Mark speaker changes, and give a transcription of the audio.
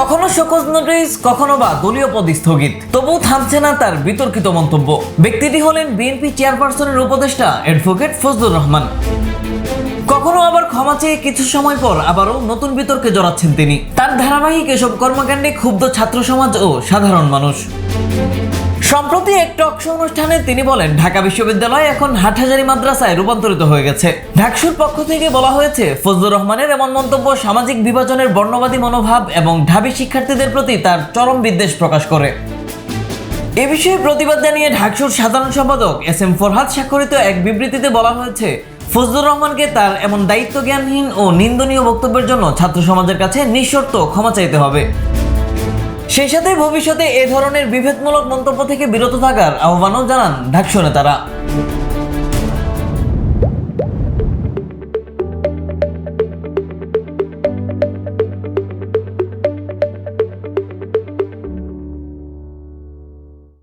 Speaker 1: কখনো show cause notice কখনো বা দলীয় পদ স্থগিত। তবু থামছে না তার বিতর্কিত মন্তব্য। ব্যক্তিটি হলেন বিএনপি চেয়ারপারসনের উপদেষ্টা অ্যাডভোকেট ফজলুর রহমান। কখনো আবার ক্ষমা চেয়ে কিছু সময় পর আবারও নতুন বিতর্কে জড়াচ্ছেন তিনি। তার ধারাবাহিক এসব কর্মকাণ্ডে ক্ষুব্ধ ছাত্র সমাজ ও সাধারণ মানুষ। সম্প্রতি এক টক শো অনুষ্ঠানে তিনি বলেন, ঢাকা বিশ্ববিদ্যালয় এখন হাটহাজারি মাদ্রাসায় রূপান্তরিত হয়ে গেছে। ঢাকসুর পক্ষ থেকে বলা হয়েছে, ফজলুর রহমানের এমন মন্তব্য সামাজিক বিভাজনের বর্ণবাদী মনোভাব এবং ঢাবি শিক্ষার্থীদের প্রতি তার চরম বিদ্বেষ প্রকাশ করে। এ বিষয়ে প্রতিবাদ জানিয়ে ঢাকসুর সাধারণ সম্পাদক এস এম ফরহাদ স্বাক্ষরিত এক বিবৃতিতে বলা হয়েছে, ফজলুর রহমানকে তার এমন দায়িত্ব জ্ঞানহীন ও নিন্দনীয় বক্তব্যের জন্য ছাত্র সমাজের কাছে নিঃশর্ত ক্ষমা চাইতে হবে। সেই সাথে ভবিষ্যতে এ ধরনের বিভেদমূলক মন্তব্য থেকে বিরত থাকার আহ্বানও জানান ঢাকসু নেতারা।